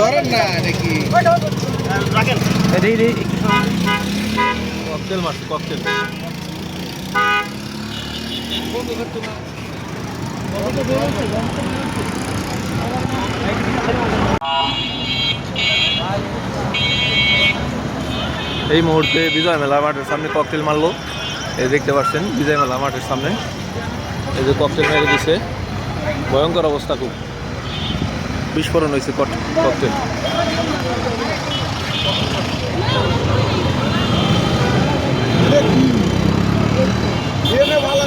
ধরেন না নাকি ককটেল মারছে ককটেল। এই মুহূর্তে বিজয় মেলা মাঠের সামনে ককটেল মারলো। এই দেখতে পাচ্ছেন বিজয় মেলা মাঠের সামনে। এই যে ককটেল মেরে দিছে। ভয়ঙ্কর অবস্থা খুব। বিস্ফোরণ হয়েছে কট- ককটেল। ভালো